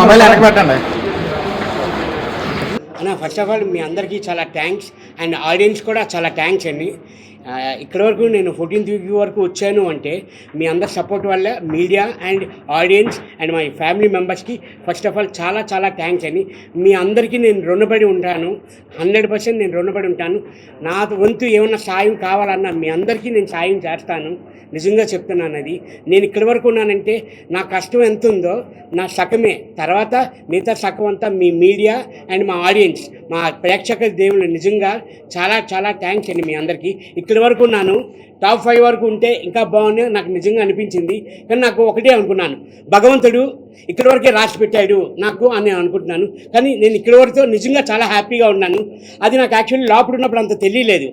Mobile అన్న first of all మీ అందరికీ చాలా థ్యాంక్స్ అండ్ ఆడియన్స్ కూడా చాలా థ్యాంక్స్ అండి. ఇక్కడ ఇక్కడి వరకు నేను ఫోర్టీన్త్ వీక్ వరకు వచ్చాను అంటే మీ అందరి సపోర్ట్ వల్ల media and audience and my family మెంబర్స్కి ఫస్ట్ ఆఫ్ ఆల్ చాలా చాలా థ్యాంక్స్ అని మీ అందరికీ నేను రుణపడి ఉంటాను. హండ్రెడ్ పర్సెంట్ నేను రుణపడి ఉంటాను. నా వంతు ఏమన్నా సాయం కావాలన్నా మీ అందరికీ నేను సాయం చేస్తాను. నిజంగా చెప్తున్నాను అది నేను ఇక్కడి వరకు ఉన్నానంటే నా కష్టం ఎంత ఉందో నా సగమే తర్వాత మిగతా సగం అంతా మీ మీడియా అండ్ మా ఆడియన్స్ మా ప్రేక్షక దేవుళ్ళు నిజంగా చాలా చాలా థ్యాంక్స్ అండి మీ అందరికీ. ఇక్కడి వరకు ఉన్నాను. టాప్ ఫైవ్ వరకు ఉంటే ఇంకా బాగుంది నాకు నిజంగా అనిపించింది. కానీ నాకు ఒకటే అనుకున్నాను. భగవంతుడు ఇక్కడి వరకే రాసి పెట్టాడు నాకు అని నేను అనుకుంటున్నాను. కానీ నేను ఇక్కడి వరకు నిజంగా చాలా హ్యాపీగా ఉన్నాను. అది నాకు యాక్చువల్లీ లోపల ఉన్నప్పుడు అంత తెలియలేదు.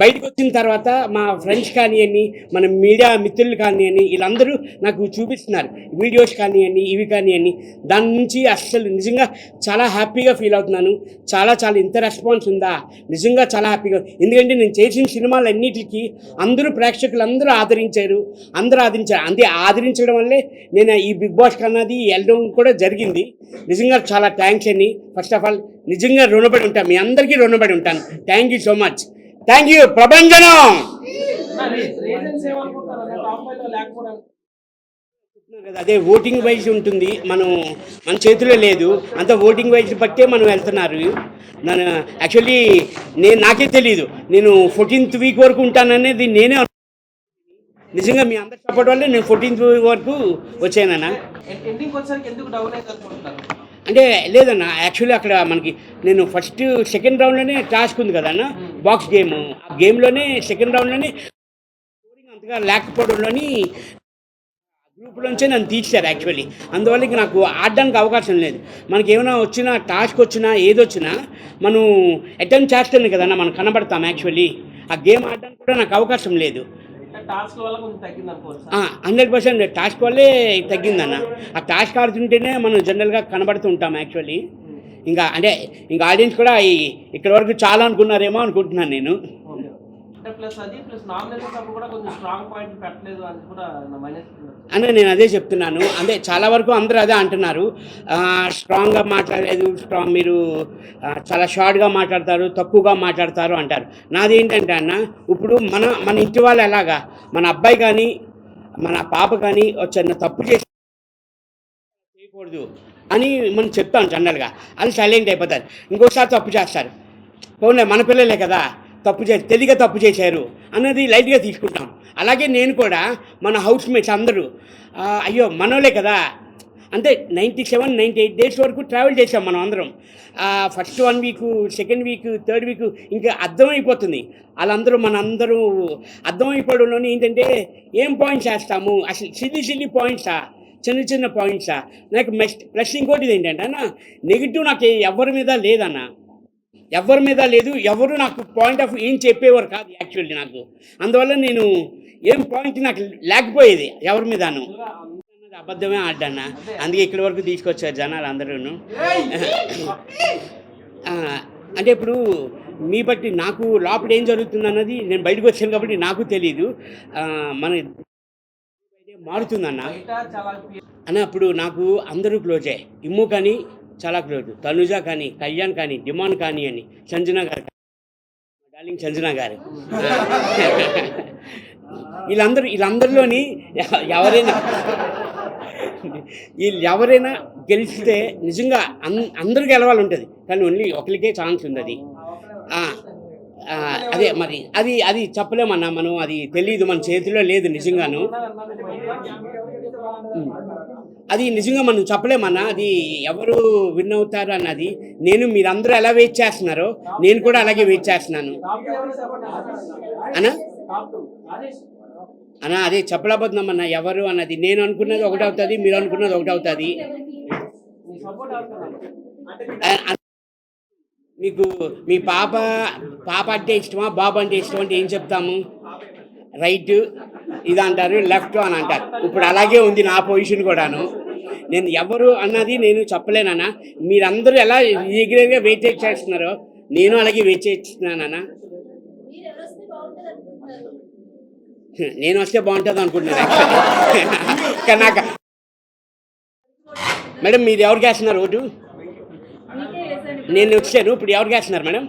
బయటకు వచ్చిన తర్వాత మా ఫ్రెండ్స్ కానివ్వండి మన మీడియా మిత్రులు కానివ్వండి వీళ్ళందరూ నాకు చూపిస్తున్నారు. వీడియోస్ కానివ్వండి ఇవి కానివ్వండి దాని నుంచి అస్సలు నిజంగా చాలా హ్యాపీగా ఫీల్ అవుతున్నాను. చాలా చాలా ఇంత రెస్పాన్స్ ఉందా? నిజంగా చాలా హ్యాపీగా ఎందుకంటే నేను చేసిన సినిమాలన్నిటికీ అందరూ ప్రేక్షకులు అందరూ ఆదరించారు. అందరూ ఆదరించారు. అంతే ఆదరించడం వల్లే నేను ఈ బిగ్ బాస్ కన్నది వెళ్ళడం కూడా జరిగింది. నిజంగా చాలా థ్యాంక్స్ అని ఫస్ట్ ఆఫ్ ఆల్ నిజంగా రుణపడి ఉంటాను మీ అందరికీ రుణపడి ఉంటాను. Thank you so much thank you. ప్రభంజనం. అదే ఓటింగ్ వైజ్ ఉంటుంది. మనం మన చేతిలో లేదు. అంత ఓటింగ్ వైజ్ బట్టే మనం వెళ్తున్నారు. నన్ను యాక్చువల్లీ నేను నాకే తెలియదు నేను ఫోర్టీన్త్ వీక్ వరకు ఉంటాననేది నేనే నిజంగా మీ అందరి సపోర్ట్ వల్లే నేను ఫోర్టీన్త్ వీక్ వరకు వచ్చానన్నా. అంటే లేదన్న యాక్చువల్లీ అక్కడ మనకి నేను ఫస్ట్ సెకండ్ రౌండ్లోనే టాస్క్ ఉంది కదా అన్న? బాక్స్ గేమ్ ఆ గేమ్లోనే సెకండ్ రౌండ్లోనే స్కోరింగ్ అంతగా లేకపోవడంలోని గ్రూప్లోంచే నన్ను తీర్చారు యాక్చువల్లీ అందువల్ల ఇక నాకు ఆడడానికి అవకాశం లేదు. మనకి ఏమైనా వచ్చినా టాస్క్ వచ్చినా ఏదొచ్చినా మనం అటెంప్ట్ చేస్తాను కదన్నా మనం కనబడతాం యాక్చువల్లీ ఆ గేమ్ ఆడడానికి కూడా నాకు అవకాశం లేదు. హండ్రెడ్ పర్సెంట్ టాస్క్ వల్లే తగ్గిందన్న. ఆ టాస్క్ ఆడుతుంటేనే మనం జనరల్గా కనబడుతూ ఉంటాం యాక్చువల్లీ. ఇంకా అంటే ఇంకా ఆడియన్స్ కూడా ఇక్కడ వరకు చాలా అనుకున్నారేమో అనుకుంటున్నాను నేను. అంటే ప్లస్ అది ప్లస్ నామినేషన్ అప్పుడు కూడా కొంచెం స్ట్రాంగ్ పాయింట్ పెట్టలేదు అని కూడా మైనస్ అని నేను అదే చెప్తున్నాను. అంటే చాలా వరకు అందరూ అదే అంటున్నారు. స్ట్రాంగ్గా మాట్లాడలేదు స్ట్రాంగ్ మీరు చాలా షార్ట్గా మాట్లాడతారు తక్కువగా మాట్లాడతారు అంటారు. నాది ఏంటంటే అన్న ఇప్పుడు మన మన ఇంటి వాళ్ళు ఎలాగా మన అబ్బాయి కానీ మన పాప కానీ చిన్న తప్పు చేసి చేయకూడదు అని మనం చెప్తాం జనరల్గా అది సైలెంట్ అయిపోతారు ఇంకోసారి తప్పు చేస్తారు. పోన్లే మన పిల్లలే కదా. తప్పు చే తెలియక తప్పు చేశారు అన్నది లైట్గా తీసుకుంటాం. అలాగే నేను కూడా మన హౌస్ మేట్స్ అందరూ అయ్యో మనోలే కదా. అంటే ninety seven ninety eight days వరకు ట్రావెల్ చేసాం మనం అందరం. First one week second week third week ఇంకా అర్థమైపోతుంది. వాళ్ళందరూ మన అందరూ అర్థమైపోవడంలోనే ఏంటంటే ఏం పాయింట్స్ వేస్తాము? అసలు సిల్లి సిల్లి పాయింట్సా? చిన్న చిన్న పాయింట్సా? నాకు మెస్ట్ ప్లస్ ఇంకోటి ఏంటంటే అన్న నెగిటివ్ నాకు ఎవరి మీద లేదన్నా. ఎవరి మీద లేదు ఎవరు నాకు పాయింట్ ఆఫ్ ఏం చెప్పేవారు కాదు యాక్చువల్లీ నాకు. అందువల్ల నేను ఏం పాయింట్ నాకు లేకపోయేది ఎవరి మీదను. అబద్ధమే ఆడ్డాన్న అందుకే ఇక్కడి వరకు తీసుకొచ్చారు జనాలు అందరూ అంటే ఇప్పుడు మీ బట్టి నాకు లోపల ఏం జరుగుతుంది అన్నది నేను బయటకు వచ్చాను కాబట్టి నాకు తెలియదు ఆ, మన మారుతుందన్న. అన్న అప్పుడు నాకు అందరూ క్లోజే ఇమ్ము కానీ చాలా క్లోజ్. తనుజ కానీ కళ్యాణ్ కానీ డిమాన్ కానీ అని సంజన గారు డార్లింగ్ సంజన గారు. వీళ్ళందరూ వీళ్ళందరిలోని ఎవరైనా వీళ్ళు ఎవరైనా గెలిస్తే నిజంగా అందరూ గెలవాలి ఉంటుంది కానీ ఓన్లీ ఒకరికే ఛాన్స్ ఉంది అది అదే మరి అది అది చెప్పలేమన్నా మనం అది తెలియదు మన చేతిలో లేదు నిజంగాను. అది నిజంగా మనం చెప్పలేమన్నా అది ఎవరు విన్ అవుతారు అన్నది నేను మీరందరూ ఎలా వెయిట్ చేస్తున్నారో నేను కూడా అలాగే వెయిట్ చేస్తున్నాను. అన్నా అన్నా అదే చెప్పలేకపోతున్నామన్నా ఎవరు అన్నది. నేను అనుకున్నది ఒకటి అవుతుంది మీరు అనుకున్నది ఒకటి అవుతుంది. మీకు మీ పాప పాప అంటే ఇష్టమా బాబు అంటే ఇష్టం అంటే ఏం చెప్తాము? రైట్. ఇది అంటారు లెఫ్ట్ అని అంటారు. ఇప్పుడు అలాగే ఉంది నా పొజిషన్ కూడాను. నేను ఎవరు అన్నది నేను చెప్పలేనన్నా. మీరందరూ ఎలా ఈగర్గా వెయిట్ చేస్తున్నారో నేను అలాగే వెయిట్ చేస్తున్నానన్నా. నేను వస్తే బాగుంటుంది అనుకుంటున్నాను కానీ నాకు మేడం మీరు ఎవరికి వేస్తున్నారు ఓటు? నేను వచ్చాను ఇప్పుడు ఎవరికి వేస్తున్నారు మేడం?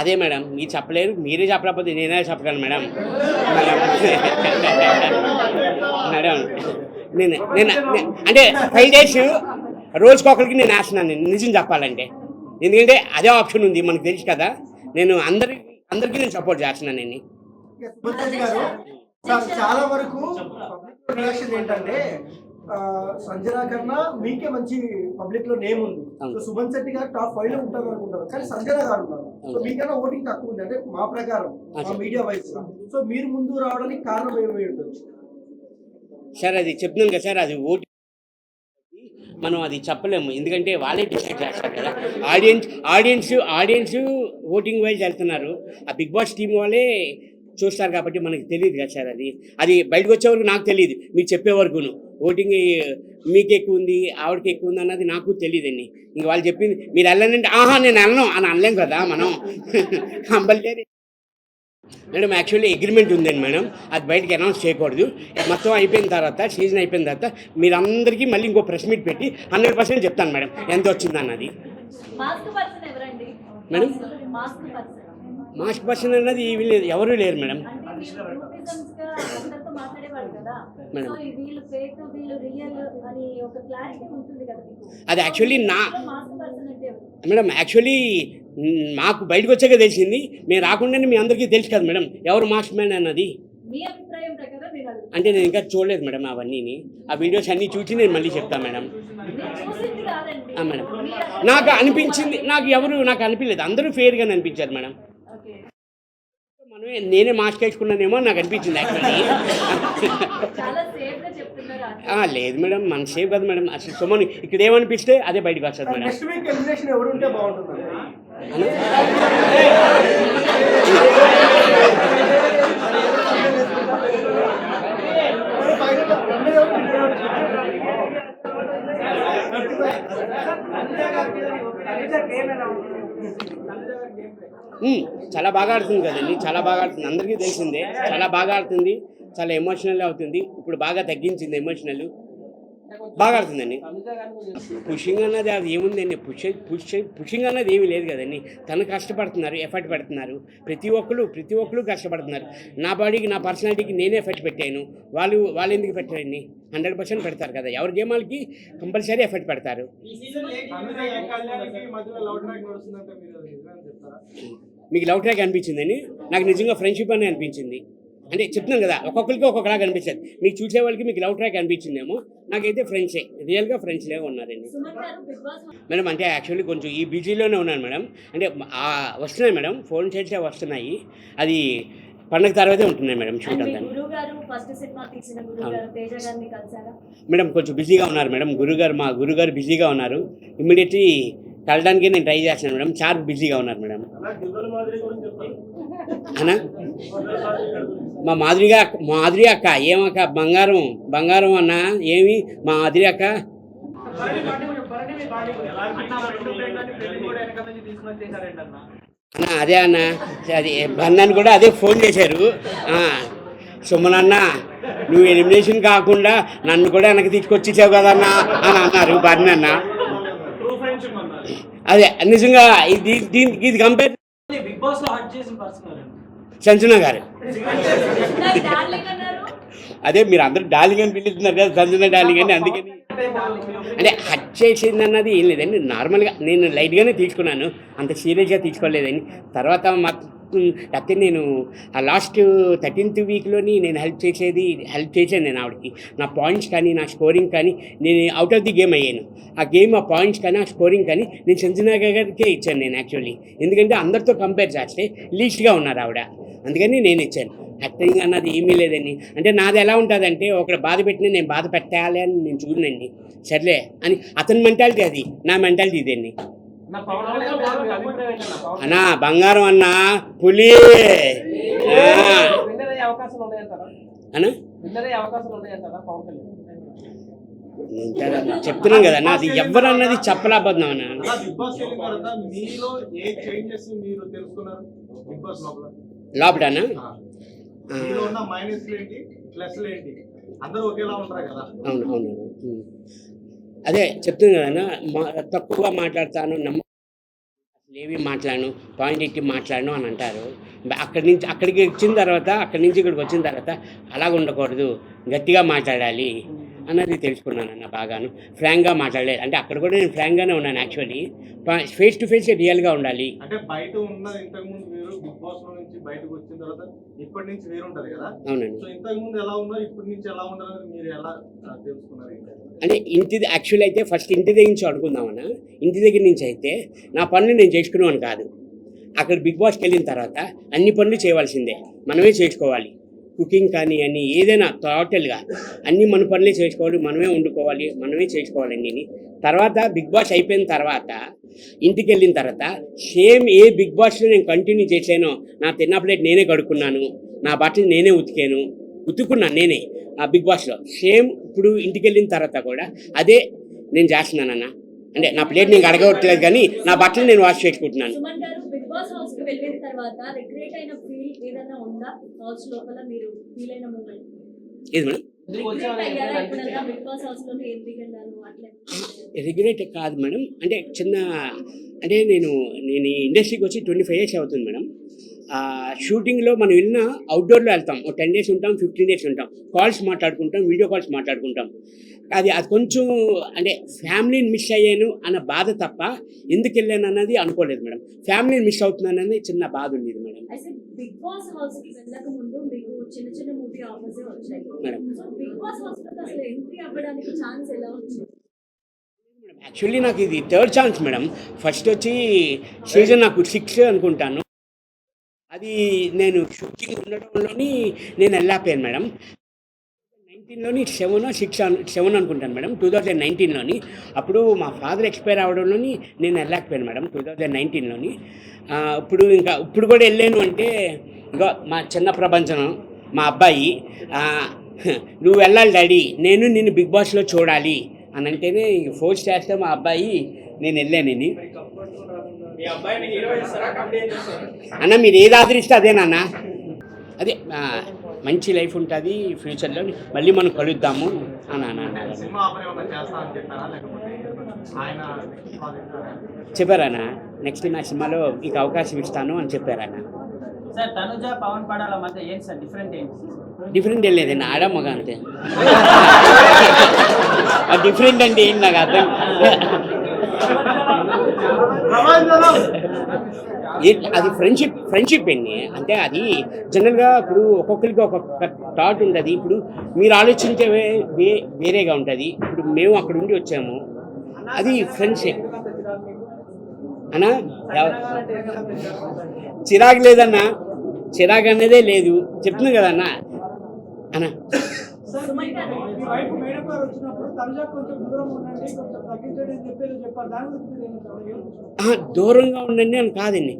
అదే మేడం మీరు చెప్పలేరు మీరే చెప్పలేకపోతే నేనే చెప్పగలను మేడం? మేడం నేను నేను అంటే ఫైవ్ డేస్ రోజుకొకరికి నేను వేస్తున్నాను నేను నిజం చెప్పాలంటే. ఎందుకంటే అదే ఆప్షన్ ఉంది మనకు తెలుసు కదా. నేను అందరి అందరికీ నేను సపోర్ట్ చేస్తున్నాను నేను. చాలా వరకు రియాక్షన్ ఏంటంటే సంజన కన్నా మీకే మంచి పబ్లిక్లో నేమ్ ఉంది. అవును. సో సుమన్ శెట్టి గారు టాప్ ఫైవ్లో ఉంటారు అనుకుంటారు. కానీ సంజన గారు ఉన్నారు. సో. మీకన్నా ఓటింగ్ తక్కువ ఉంది. అంటే మా ప్రకారం మా. మీడియా వైస్ సో మీరు ముందు రావడానికి కారణం ఏమై ఉంటుంది సార్ అది చెప్తున్నాను కదా సార్ అది ఓటు మనం అది చెప్పలేము. ఎందుకంటే వాళ్ళే డిసైడ్ చేస్తారు కదా. Audience audience audience voting wise వెళ్తున్నారు. ఆ బిగ్ బాస్ టీం వాళ్ళే చూస్తారు కాబట్టి మనకి తెలియదు కదా సార్ అది. అది బయటకు వచ్చే వరకు నాకు తెలియదు. మీకు చెప్పే వరకును. ఓటింగ్ మీకు ఎక్కువ ఉంది ఆవిడకి ఎక్కువ ఉంది అన్నది నాకు తెలియదండి ఇంక వాళ్ళు చెప్పింది మీరు వెళ్ళనంటే ఆహా నేను వెళ్ళను అని అనలేం కదా మనం. కంపల్సరీ మేడం యాక్చువల్లీ అగ్రిమెంట్ ఉందండి మేడం. అది బయటకి అనౌన్స్ చేయకూడదు. మొత్తం అయిపోయిన తర్వాత సీజన్ అయిపోయిన తర్వాత మీరందరికీ మళ్ళీ ఇంకో ప్రెస్ మీట్ పెట్టి హండ్రెడ్ పర్సెంట్ చెప్తాను మేడం. ఎంత వచ్చింది అన్నది. మేడం? Mask person. అన్నది ఎవరు లేరు మేడం. అది యాక్చువల్లీ నా? మేడం యాక్చువల్లీ మాకు బయటకు వచ్చాక తెలిసింది. మేము రాకుండానే మీ అందరికీ తెలుసు కదా మేడం. ఎవరు మాస్క్ మ్యాన్ అన్నది? అంటే నేను ఇంకా చూడలేదు మేడం అవన్నీని. ఆ వీడియోస్ అన్నీ చూసి నేను మళ్ళీ చెప్తాను మేడం. మేడం. నాకు అనిపించింది నాకు ఎవరు నాకు అనిపించలేదు. అందరూ ఫేర్గానే అనిపించారు మేడం. నేనే మాస్క్ వేసుకున్నానేమో నాకు అనిపించింది యాక్చువల్లీ చాలా సేఫ్గా చెప్తున్నారు answer. ఆ, లేదు మేడం మన సేఫ్ కదా మేడం. అసలు సుమన్ ఇక్కడ ఏమనిపిస్తే అదే బయటకు వస్తుంది మేడం. చాలా బాగా ఆడుతుంది కదండి చాలా బాగా ఆడుతుంది. అందరికీ తెలిసిందే చాలా బాగా ఆడుతుంది చాలా ఎమోషనల్ అవుతుంది. ఇప్పుడు బాగా తగ్గించింది ఎమోషనల్ బాగా ఆడుతుందండి. పుషింగ్ అన్నది అది ఏముందండి పుష్ పుష్ పుషింగ్ అన్నది ఏమీ లేదు కదండి. తను కష్టపడుతున్నారు ఎఫర్ట్ పెడుతున్నారు. ప్రతి ఒక్కరు ప్రతి ఒక్కరు కష్టపడుతున్నారు. నా బాడీకి నా పర్సనాలిటీకి నేనే ఎఫర్ట్ పెట్టాను. వాళ్ళు వాళ్ళు ఎందుకు పెట్టారండి? హండ్రెడ్ పర్సెంట్ పెడతారు కదా. ఎవరి గేమాలకి కంపల్సరీ ఎఫర్ట్ పెడతారు. మీకు లవ్ ట్రాక్ అనిపించిందని నాకు నిజంగా ఫ్రెండ్షిప్ అని అనిపించింది. అంటే చెప్తున్నాను కదా ఒక్కొక్కరికి ఒక్కొక్కలాగా అనిపించదు మీకు చూసే వాళ్ళకి మీకు లవ్ ట్రాక్ అనిపించిందేమో నాకైతే ఫ్రెండ్సే రియల్గా ఫ్రెండ్స్ లాగా ఉన్నారండి. మేడం అంటే యాక్చువల్లీ కొంచెం ఈ బిజీలోనే ఉన్నాను మేడం. అంటే వస్తున్నాయి మేడం ఫోన్ చేస్తే వస్తున్నాయి. అది పండగ తర్వాతే ఉంటున్నాయి మేడం షూట్ అంతా. మేడం కొంచెం బిజీగా ఉన్నారు మేడం. గురుగారు మా గురుగారు బిజీగా ఉన్నారు. ఇమ్మీడియట్లీ వెళ్ళడానికి నేను ట్రై చేస్తాను మేడం. చాలా బిజీగా ఉన్నారు మేడం. అనా? మా మాధురిగా మాధురి అక్క ఏమక్క బంగారం బంగారం అన్న? ఏమి? మా మాధురి అక్క? అన్న అదే అన్న. అది బన్నాన్ని కూడా అదే ఫోన్ చేశారు. ఆ, నువ్వు ఎలిమినేషన్ కాకుండా నన్ను కూడా వెనక్కి తీసుకొచ్చేసావు కదన్నా అని అన్నారు బన్నన్నా అన్న. అదే నిజంగా ఇది దీనికి ఇది కంపేర్ బిగ్ బాస్లో హట్ చేసిన పర్సన్ సంచన గారు. అదే మీరు అందరూ డార్లింగ్ అని పిలుస్తున్నారు కదా సంచన డార్లింగ్ అని అందుకని. అంటే హట్ చేసింది అన్నది ఏం లేదండి నార్మల్గా నేను లైట్గానే తీసుకున్నాను అంత సీరియస్గా తీసుకోలేదని. తర్వాత మాకు లేకపోతే నేను ఆ లాస్ట్ థర్టీన్త్ వీక్లోని నేను హెల్ప్ చేసేది హెల్ప్ చేశాను నేను ఆవిడకి. నా పాయింట్స్ కానీ నా స్కోరింగ్ కానీ నేను అవుట్ ఆఫ్ ది గేమ్ అయ్యాను. ఆ గేమ్ ఆ పాయింట్స్ కానీ ఆ స్కోరింగ్ కానీ నేను చంద్రనాగర్ గారికే ఇచ్చాను నేను యాక్చువల్లీ ఎందుకంటే అందరితో కంపేర్ చేస్తే లీస్ట్గా ఉన్నారు ఆవిడ. అందుకని నేను ఇచ్చాను. యాక్టింగ్ అన్నది ఏమీ లేదండి. అంటే నాది ఎలా ఉంటుందంటే ఒకడు బాధ పెట్టినా నేను బాధ పెట్టాలి అని నేను చూడనండి. సర్లే అని అతని మెంటాలిటీ అది. నా మెంటాలిటీ ఇదండి. అన్నా బంగారం అన్నా పులి. ఆ, విన్నర్ అయ్యే అవకాశాలు ఉన్నాయంటారా? అన్నా? విన్నర్ అయ్యే అవకాశాలు ఉన్నాయంటారా పవన్ కళ్యాణ్? నేను చాలా చెప్తున్నాను కదా అన్న అది ఎవరు అన్నది చెప్పలేకపోతున్నాం అన్న. అలా బిగ్ బాస్ వెళ్ళిన తర్వాత మీలో ఏ చేంజెస్ మీరు తెలుసుకున్నారు బిగ్ బాస్ లోపల? లోపలనా అవును అవును. అదే చెప్తుంది కదా మా తక్కువ మాట్లాడతాను నమ్మ అసలు ఏవి మాట్లాడను పాయింట్ ఎట్టి మాట్లాడను అని అంటారు. అక్కడి నుంచి అక్కడికి వచ్చిన తర్వాత అక్కడి నుంచి ఇక్కడికి వచ్చిన తర్వాత అలాగ ఉండకూడదు గట్టిగా మాట్లాడాలి. అన్నది తెలుసుకున్నాను అన్న బాగాను. ఫ్రాంక్గా మాట్లాడలేదు. అంటే అక్కడ కూడా నేను ఫ్రాంక్గానే ఉన్నాను యాక్చువల్లీ ఫేస్ టు ఫేస్ రియల్గా ఉండాలి. అంటే బయట ఉన్నది ఇంతకు ముందు వేరు బిగ్ బాస్ నుంచి బయటకు వచ్చిన తర్వాత ఇప్పటి నుంచి వేరు ఉంటది కదా? అవునండి. సో ఇంతకు ముందు ఎలా ఉన్నారు? ఇప్పటి నుంచి ఎలా ఉన్నారు? మీరు ఎలా తెలుసుకున్నారు? అంటే ఇంటి యాక్చువల్ అయితే ఫస్ట్ ఇంటి దగ్గర నుంచి అనుకుందామన్నా. ఇంటి దగ్గర నుంచి అయితే నా పనులు నేను చేసుకునేవాను కాదు. అక్కడ బిగ్ బాస్కి వెళ్ళిన తర్వాత అన్ని పనులు చేయవలసిందే. మనమే చేసుకోవాలి. కుకింగ్ కానీ అని ఏదైనా టోటల్గా అన్ని మన పనులే చేసుకోవాలి మనమే వండుకోవాలి మనమే చేసుకోవాలి అన్నీ తర్వాత బిగ్ బాస్ అయిపోయిన తర్వాత ఇంటికి వెళ్ళిన తర్వాత సేమ్ ఏ బిగ్ బాస్లో నేను కంటిన్యూ చేశానో నా తిన్న ప్లేట్ నేనే కడుక్కున్నాను నా బట్టలు నేనే ఉతికాను ఉతుకున్నాను నేనే ఆ బిగ్ బాస్లో. సేమ్ ఇప్పుడు ఇంటికి వెళ్ళిన తర్వాత కూడా అదే నేను చేస్తున్నానన్న. అంటే నా ప్లేట్ నేను అడగవట్లేదు కానీ నా బట్టలు నేను వాష్ చేసుకుంటున్నాను. బిగ్ బాస్ హౌస్కి వెళ్ళిన తర్వాత రిగ్రెట్ అయిన ఫీల్ ఏదైనా ఉందా? హౌస్ లోపల మీరు ఫీల్ అయిన మూమెంట్ మేడం? రిగ్రెట్ కాదు మేడం. అంటే చిన్న అంటే నేను నేను ఈ ఇండస్ట్రీకి వచ్చి ట్వంటీ ఫైవ్ ఇయర్స్ అవుతుంది మేడం. షూటింగ్లో మనం వెళ్ళిన అవుట్డోర్లో వెళ్తాం. ఒక టెన్ డేస్ ఉంటాం ఫిఫ్టీన్ డేస్ ఉంటాం. కాల్స్ మాట్లాడుకుంటాం వీడియో కాల్స్ మాట్లాడుకుంటాం. అది అది కొంచెం అంటే ఫ్యామిలీని మిస్ అయ్యాను అన్న బాధ తప్ప ఎందుకు వెళ్ళాను అన్నది అనుకోలేదు మేడం. ఫ్యామిలీని మిస్ అవుతున్నాను అనేది చిన్న బాధ ఉండేది మేడం. అయితే బిగ్ బాస్ హౌస్కి వెళ్ళక ముందు మీకు చిన్న చిన్న మూవీ ఆఫర్స్ వచ్చాయి? మేడం. సో బిగ్ బాస్ హౌస్లో అసలు ఎంట్రీ అవ్వడానికి ఛాన్స్ ఎలా వచ్చింది? యాక్చువల్లీ నాకు ఇది థర్డ్ ఛాన్స్ మేడం. ఫస్ట్ వచ్చి సీజన్ నాకు సిక్స్ అనుకుంటాను. అది నేను షూటింగ్ ఉండడంలోని నేను వెళ్ళాపోయాను మేడం. నైన్టీన్లోని సెవెన్ సిక్స్ సెవెన్ అనుకుంటాను మేడం. టూ థౌజండ్ నైన్టీన్లోని అప్పుడు మా ఫాదర్ ఎక్స్పైర్ అవడంలోని నేను వెళ్ళకపోయాను మేడం టూ థౌజండ్ నైన్టీన్లోని. ఇప్పుడు ఇంకా ఇప్పుడు కూడా వెళ్ళాను అంటే ఇంకా మా చిన్న ప్రపంచం మా అబ్బాయి నువ్వు వెళ్ళాలి డాడీ నేను నిన్ను బిగ్ బాస్లో చూడాలి అని అంటేనే ఫోర్స్ చేస్తే మా అబ్బాయి నేను వెళ్ళానని అన్న మీరు ఏది ఆదరిస్తే అదే నాన్న. అదే మంచి లైఫ్ ఉంటుంది ఫ్యూచర్లో. మళ్ళీ మనం కలుద్దాము. అని అన్న అన్నారు. సినిమా ఆఫర్ ఏమన్నా చేస్తా అని చెప్పారా? లేకపోతే ఆయన ప్రాజెక్ట్ చెప్పారన్న నెక్స్ట్ నా సినిమాలో మీకు అవకాశం ఇస్తాను అని చెప్పారన్న సార్ తనుజ పవన్ పడాల మధ్య ఏంటి సార్ డిఫరెంట్ ఏం లేదండి ఆడ మగ అంతే. డిఫరెంట్ అంటే ఏంటి నాకు అర్థం అది ఫ్రెండ్షిప్ ఫ్రెండ్షిప్ అండి అంటే అది జనరల్గా ఇప్పుడు ఒక్కొక్కరికి ఒక్కొక్క థాట్ ఉంటుంది. ఇప్పుడు మీరు ఆలోచించే వే- వేరేగా ఉంటుంది. ఇప్పుడు మేము అక్కడ ఉండి వచ్చాము. అది ఫ్రెండ్షిప్ అనా? చిరాకు లేదన్నా? చిరాకు అన్నదే లేదు. చెప్తుంది కదన్నా అన్నా? మీ వైపు మేడం గారు వచ్చినప్పుడు తనుజ కొంచెం దూరం ఉండండి కొంచెం తగ్గించండి అని చెప్పేసి చెప్పారు. దాని గురించి దూరంగా ఉండండి అని కాదండి.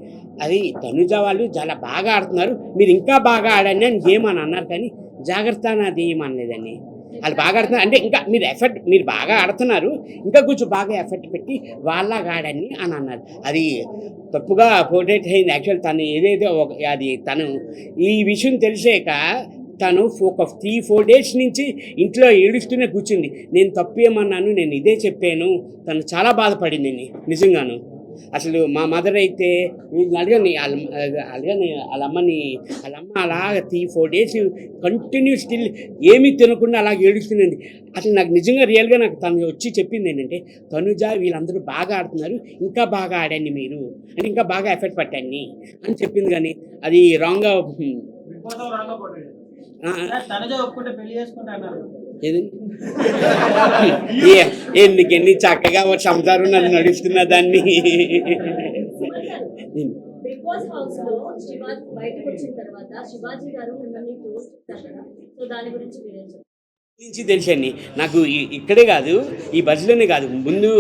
అది తనుజ వాళ్ళు చాలా బాగా ఆడుతున్నారు. మీరు ఇంకా బాగా ఆడండి అని గేమ్ అని అన్నారు కానీ జాగ్రత్త అది ఏమనలేదండి. వాళ్ళు బాగా ఆడుతున్నారు. అంటే ఇంకా మీరు ఎఫర్ట్ మీరు బాగా ఆడుతున్నారు. ఇంకా కొంచెం బాగా ఎఫర్ట్ పెట్టి వాళ్ళలాగా ఆడండి అని అన్నారు. అది తప్పుగా పోర్ట్రేట్ అయింది. యాక్చువల్ తను ఏదైతే ఒక అది తను ఈ విషయం తెలిసాక తను ఒక త్రీ ఫోర్ డేస్ నుంచి ఇంట్లో ఏడుస్తూనే కూర్చుంది. నేను తప్పేమన్నాను నేను ఇదే చెప్పాను. తను చాలా బాధపడింది నిజంగాను. అసలు మా మదర్ అయితే వీళ్ళని అడగని వాళ్ళ అడగని వాళ్ళ అమ్మని వాళ్ళ అమ్మ అలాగ three four days continue still ఏమీ తినకుండా అలాగే ఏడుస్తుందండి అసలు నాకు నిజంగా రియల్గా నాకు తను వచ్చి చెప్పింది ఏంటంటే తనుజ వీళ్ళందరూ బాగా ఆడుతున్నారు. ఇంకా బాగా ఆడండి మీరు. అంటే ఇంకా బాగా ఎఫెక్ట్ పట్టండి. అని చెప్పింది కానీ అది రాంగ్గా బిగ్ బాస్ రాంగ్ పడ్డాడు సార్ తనుజ ఒప్పుకుంటే పెళ్ళి చేసుకుంటా అన్నారు. ఏది? ఏ- ఎందుకు ఎన్ని చక్కగా ఒక సంసారం నన్ను నడుస్తున్న దాన్ని? సుమన్ గారు బిగ్ బాస్ హౌస్లో శివాజీ బయటకు వచ్చిన తర్వాత శివాజీ గారు మిమ్మల్ని క్లోజ్ చేశారు? కదా సో దాని గురించి మీరేం చెప్తారు నుంచి తెలుసండి నాకు ఇక్కడే కాదు ఈ బస్సులోనే కాదు. ముందు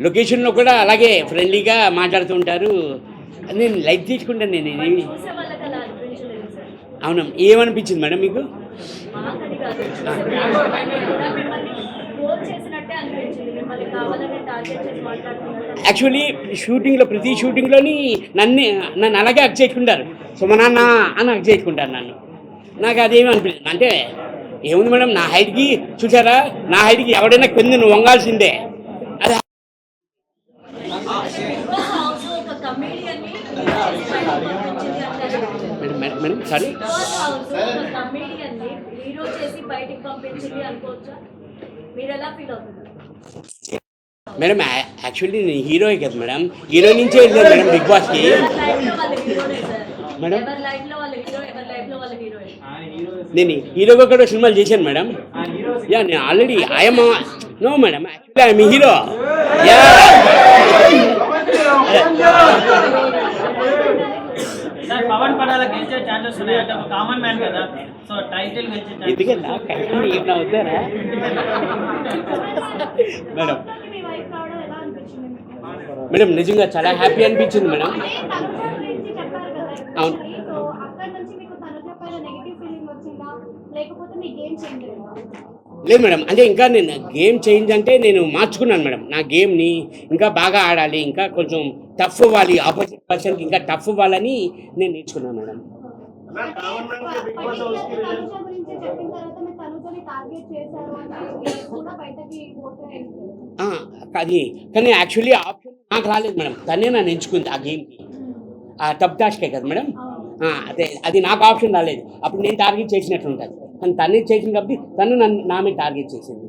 లొకేషన్లో కూడా అలాగే ఫ్రెండ్లీగా మాట్లాడుతుంటారు నేను లైట్ తీసుకుంటాను నేను ఇది చూసే వాళ్ళకి అలా అనిపించలేదు సార్ అవునా. ఏమనిపించింది మేడం మీకు? యాక్చువల్లీ షూటింగ్లో ప్రతి షూటింగ్లోని నన్ను నన్ను అలాగే అక్ చేసుకుంటారు. సో మా నాన్న అని అక్ చేసుకుంటారు నన్ను. నాకు అదేమి అనిపించింది. అంటే ఏముంది మేడం నా హైట్కి చూసారా? నా హైట్కి ఎవడైనా కింద నువ్వు వంగాల్సిందే. అది బిగ్ బాస్ హౌస్ ఒక కమేడియన్ని పంపించింది అంటారు మేడం సారీ. మేడం యాక్చువల్లీ నేను హీరోయే కదా మేడం. హీరో నుంచే వెళ్ళాను మేడం బిగ్ బాస్కి మేడం? నేను హీరోగా కూడా సినిమాలు చేశాను మేడం. యా నేను already I'm no madam actually I'm hero yeah Pavan Padala గెలిచే ఛాన్సెస్ ఉన్నాయి అంటే ఒక కామన్ మ్యాన్ కదా. సో టైటిల్ గెలిచే కష్టం ఏమైనా అవుతారా మేడం? మేడం నిజంగా చాలా హ్యాపీ అనిపించింది మేడం. అవును. especially. సో అక్కడ నుంచి మీకు తనుజ పైన నెగిటివ్ ఫీలింగ్ వచ్చిందా లేకపోతే మీ గేమ్ చేంజ్ అయిందా లేదు మేడం అంటే ఇంకా నేను గేమ్ చేంజ్ అంటే నేను మార్చుకున్నాను మేడం. నా గేమ్ని ఇంకా బాగా ఆడాలి ఇంకా కొంచెం టఫ్ ఇవ్వాలి ఆపోజిట్ పర్సన్కి ఇంకా టఫ్ ఇవ్వాలని నేను నేర్చుకున్నాను మేడం. తనుజ గురించి చెప్పిన తర్వాత మీరు తనుజని టార్గెట్ చేశారు అంటే కూడా బయటకి పోతే ఆ, అది కానీ యాక్చువల్లీ ఆప్షన్ నాకు రాలేదు మేడం. తనే నన్ను ఎంచుకుంది ఆ గేమ్కి. ఆ టబ్ టాస్కే కదా మేడం? ఆ, అదే అది నాకు ఆప్షన్ రాలేదు. అప్పుడు నేను టార్గెట్ చేసినట్టు ఉంటుంది. కానీ తనే చేసింది కాబట్టి తను నన్ను నా మీద టార్గెట్ చేసింది.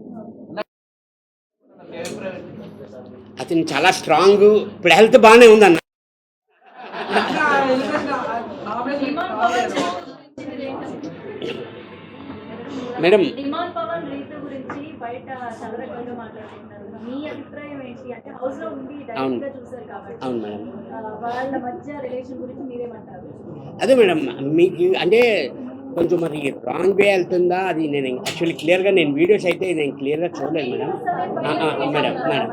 అతను చాలా స్ట్రాంగ్ ఇప్పుడు హెల్త్ బాగానే ఉందన్న? మేడం. అవును. అవును మేడం. అదే మేడం మీకు అంటే కొంచెం మరి రాంగ్ వే వెళ్తుందా? అది నేను యాక్చువల్లీ క్లియర్గా నేను వీడియోస్ అయితే నేను క్లియర్గా చూడలేదు మేడం మేడం మేడం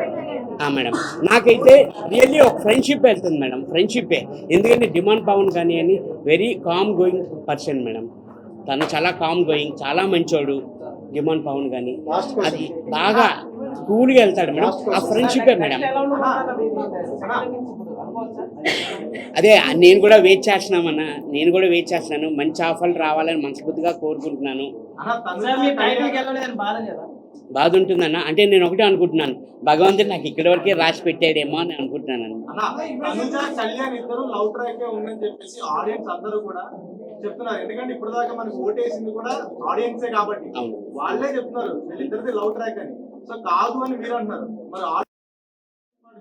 ఆ, మేడం నాకైతే రియల్లీ ఒక ఫ్రెండ్షిప్ వెళ్తుంది మేడం ఫ్రెండ్షిప్పే ఎందుకంటే డిమాండ్ పవన్ కానీ అని very calm going person madam తను చాలా కామ్ గోయింగ్ చాలా మంచోడు డిమాండ్ పవన్ కానీ. అది బాగా కూల్గా వెళ్తాడు మేడం ఆ ఫ్రెండ్షిప్పే మేడం అదే నేను కూడా వెయిట్ చేస్తున్నామన్నా నేను కూడా వెయిట్ చేస్తున్నాను. మంచి ఆఫర్లు రావాలని మనస్ఫూర్తిగా కోరుకుంటున్నాను. బాధ ఉంటుందన్న అంటే నేను ఒకటే అనుకుంటున్నాను. భగవంతుడు నాకు ఇక్కడి వరకే రాసి పెట్టాడేమో అని అనుకుంటున్నాను చెప్తున్నారు. ఎందుకంటే ఇప్పుడు దాకా మనకు ఓటేసింది కూడా ఆడియన్సే కాబట్టి. వాళ్ళే చెప్తున్నారు. వీళ్ళిద్దరిది లవ్ ట్రాక్ అని. సో కాదు అని మీరు అంటున్నారు. మరి audience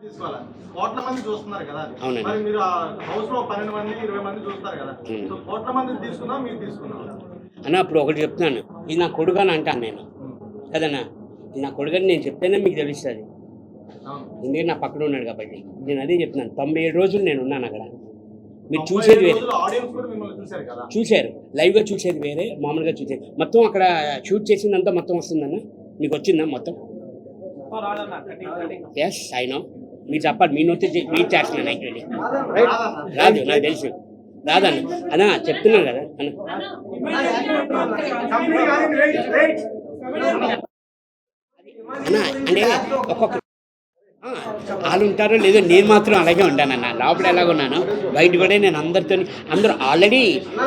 తీసుకోవాలా? కోట్ల మంది చూస్తున్నారు కదా. అవునండి. మరి మీరు ఆ హౌస్లో పన్నెండు మంది ఇరవై మంది చూస్తారు కదా. సో కోట్ల మంది తీసుకుందాం మీరు అన్న అప్పుడు ఒకటి చెప్తున్నాను. ఇది నా కొడుకు అని అంటాను నేను. కదన్నా? ఇది నా కొడుకు అని నేను చెప్తేనే మీకు తెలుస్తుంది. ఎందుకంటే నా పక్కన ఉన్నాడు కాబట్టి. నేను అదే చెప్తున్నాను. తొంభై ఏడు రోజులు నేను ఉన్నాను అక్కడ. మీరు చూసేది వేరే. ఆడియన్స్ కూడా మిమ్మల్ని చూశారు కదా. చూశారు. లైవ్గా చూసేది వేరే మామూలుగా చూసేది. మొత్తం అక్కడ షూట్ చేసిందంతా మొత్తం వస్తుందన్న? మీకు వచ్చిందా మొత్తం? ఎస్ ఐ నో మీరు చెప్పాలి మీ నోటి మీరు చేస్తున్నాను యాక్చువల్లీ రాదన్న. రాదు నాకు తెలుసు. రాదన్న. అన్నా చెప్తున్నాను కదా అన్న. అన్న అంటే ఒక్కొక్క వాళ్ళు ఉంటారో లేదో నేను మాత్రం అలాగే ఉంటానన్న. లోపల ఎలాగ ఉన్నాను. బయట కూడా నేను అందరితో అందరూ ఆల్రెడీ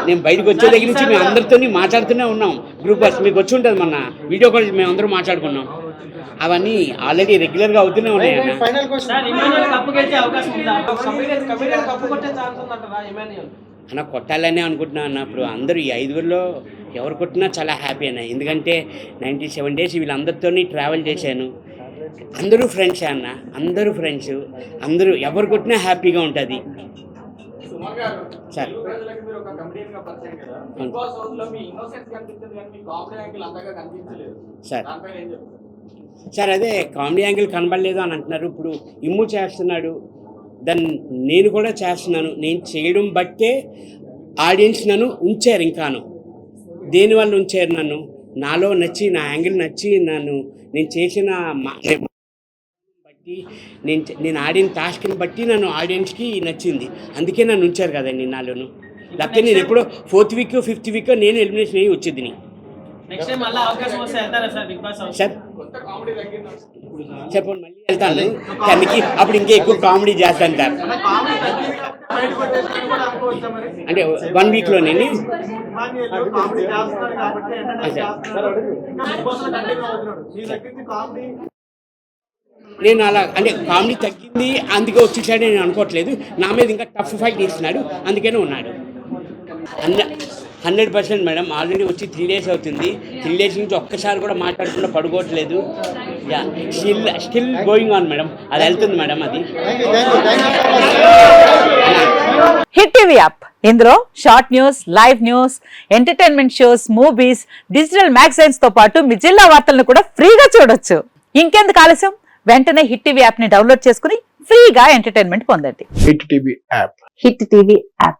నేను బయటకు వచ్చే దగ్గర నుంచి మేము అందరితో మాట్లాడుతూనే ఉన్నాం. గ్రూపర్స్ మీకు వచ్చి ఉంటుంది మొన్న. వీడియో కాల్ మేము అందరం మాట్లాడుకున్నాం. అవన్నీ ఆల్రెడీ రెగ్యులర్గా అవుతూనే ఉన్నాయి అన్న. Final question. Sir Emmanuel cup గెలిచే అవకాశం ఉందా? కమిడియన్ కమిడియన్ కప్పు కొట్టే ఛాన్స్ ఉందంటారా ఇమాన్యుయల్ అన్న కొట్టాలనే అనుకుంటున్నా అన్న. ఇప్పుడు అందరూ ఈ ఐదుగురిలో ఎవరు కొట్టినా చాలా హ్యాపీ అన్న. ఎందుకంటే నైంటీ సెవెన్ డేస్ వీళ్ళందరితో ట్రావెల్ చేశాను. అందరూ ఫ్రెండ్సే అన్న. అందరూ ఫ్రెండ్స్. అందరూ ఎవరు కొట్టినా హ్యాపీగా ఉంటుంది. సార్. ప్రజలకు మీరు ఒక కమెడియన్గా పరిచయం కదా. బిగ్ బాస్ హౌస్లో మీ ఇన్నోసెన్స్ కనిపించింది కానీ మీ కామెడీ యాంగిల్ అంతగా కనిపించలేదు. సార్. దానిపైన ఏం చెప్తారు? సార్ అదే కామెడీ యాంగిల్ కనబడలేదు అని అంటున్నారు. ఇప్పుడు ఇమ్ము చేస్తున్నాడు. దాన్ని నేను కూడా చేస్తున్నాను. నేను చేయడం బట్టే ఆడియన్స్ నన్ను ఉంచారు ఇంకాను. దేనివల్ల ఉంచారు నన్ను? నాలో నచ్చి నా యాంగిల్ నచ్చి నన్ను నేను చేసిన మా- బట్టి నేను నేను ఆడిన టాస్క్ని బట్టి నన్ను ఆడియన్స్కి నచ్చింది. అందుకే నన్ను ఉంచారు కదండి నాలోను. లేకపోతే నేను ఎప్పుడో ఫోర్త్ వీక్ ఫిఫ్త్ వీక్ నేను ఎలిమినేషన్ అయ్యి వచ్చేది నెక్స్ట్ టైం మళ్ళీ అవకాశం వస్తే వెళ్తారా సార్? Big boss sir. చెప్పండి మళ్ళీ వెళ్తాను. దానికి అప్పుడు ఇంకా ఎక్కువ కామెడీ చేస్తాను సార్. అంటే వన్ వీక్లోనే నేను అలా అంటే కామెడీ తగ్గింది అందుకే వచ్చేసాడు నేను అనుకోవట్లేదు. నా మీద ఇంకా టఫ్ ఫైట్ ఇస్తున్నాడు అందుకనే ఉన్నాడు. Hundred percent madam. ఆల్రెడీ వచ్చి త్రీ డేస్ అవుతుంది. త్రీ డేస్ నుంచి ఒక్కసారి కూడా మాట్లాడకుండా పడుకోవట్లేదు. Yeah still still going on madam. అది వెళ్తుంది మేడం అది. Hit TV app. ఇందులో short news live news entertainment shows movies digital మ్యాగజైన్స్తో పాటు మీ జిల్లా వార్తలను కూడా ఫ్రీగా చూడొచ్చు. ఇంకెందుకు ఆలస్యం? వెంటనే హిట్ టీవీ యాప్ని డౌన్లోడ్ చేసుకుని ఫ్రీగా ఎంటర్టైన్మెంట్ పొందండి. Hit TV app. Hit TV app.